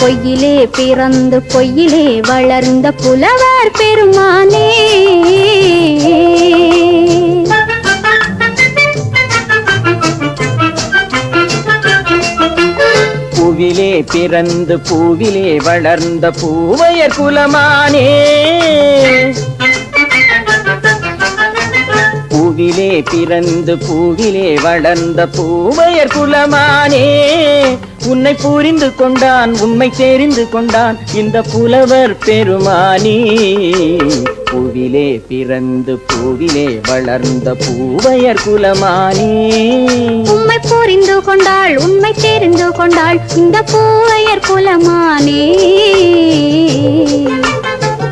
பொய்யிலே பிறந்து பொய்யிலே வளர்ந்த புலவர் பெருமானே. பூவிலே பிறந்து பூவிலே வளர்ந்த பூவையர் குலமானே. பூவிலே பிறந்து பூவிலே வளர்ந்த பூவையர் குலமானே. உன்னை புரிந்து கொண்டான் உண்மை தெரிந்து கொண்டான் இந்த புலவர் பெருமானி. பூவிலே பிறந்து பூவிலே வளர்ந்த பூவையர் குலமானி. உண்மை புரிந்து கொண்டாள் உண்மை தெரிந்து கொண்டாள் இந்த பூவையர் குலமானி.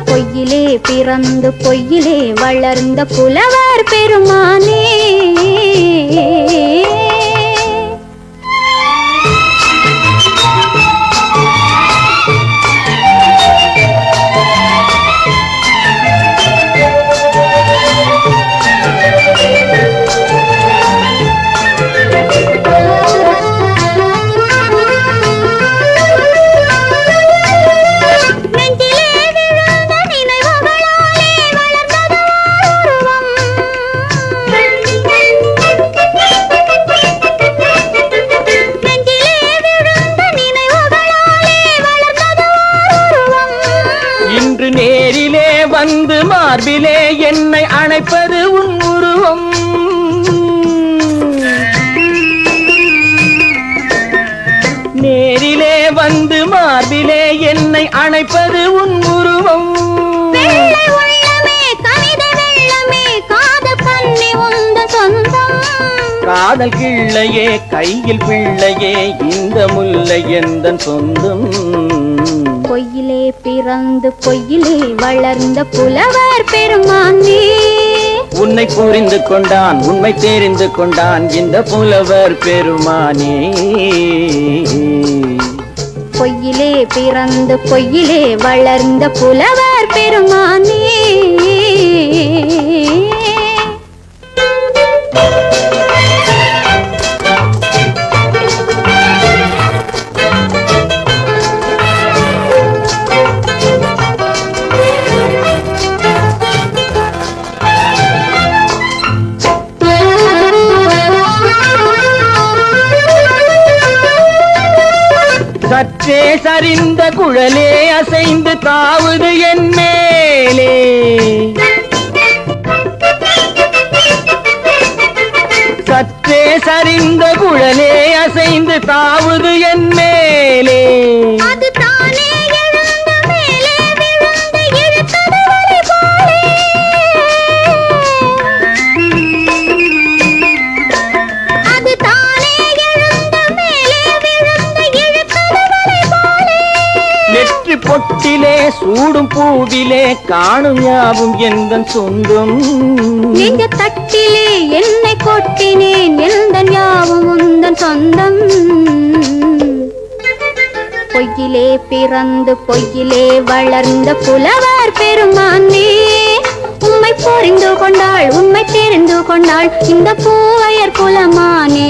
பொய்யிலே பிறந்து பொய்யிலே வளர்ந்த புலவர் பெருமானே. என்னை அணைப்பது உன் உருவம். நேரிலே வந்து மார்பிலே என்னை அணைப்பது உன் உருவம். காதல் கிள்ளையே கையில் பிள்ளையே இந்த முல்லை எந்த சொந்தம்? பொய்யிலே பிறந்து பொய்யிலே வளர்ந்த புலவர் பெருமானே. உன்னை புரிந்து கொண்டான் உண்மை தெரிந்து கொண்டான் இந்த புலவர் பெருமானே. பொய்யிலே பிறந்து பொய்யிலே வளர்ந்த புலவர் பெருமானே. சற்றே சரிந்த குழலே அசைந்து தாவுது என் மேலே. சற்றே சரிந்த குழலே அசைந்து தாவுது என் மேலே. சூடும் பூவிலே காணும் யாவும் எந்த சொந்தம்? நெஞ்ச தட்டிலே என்னை கொட்டினேன் எந்த யாவும் உந்தன் சொந்தம்? பொய்யிலே பிறந்து பொய்யிலே வளர்ந்த புலவர் பெருமானே உம்மை புரிந்து கொண்டாள் உண்மை தெரிந்து கொண்டாள் இந்த பூவையர் குலமானே.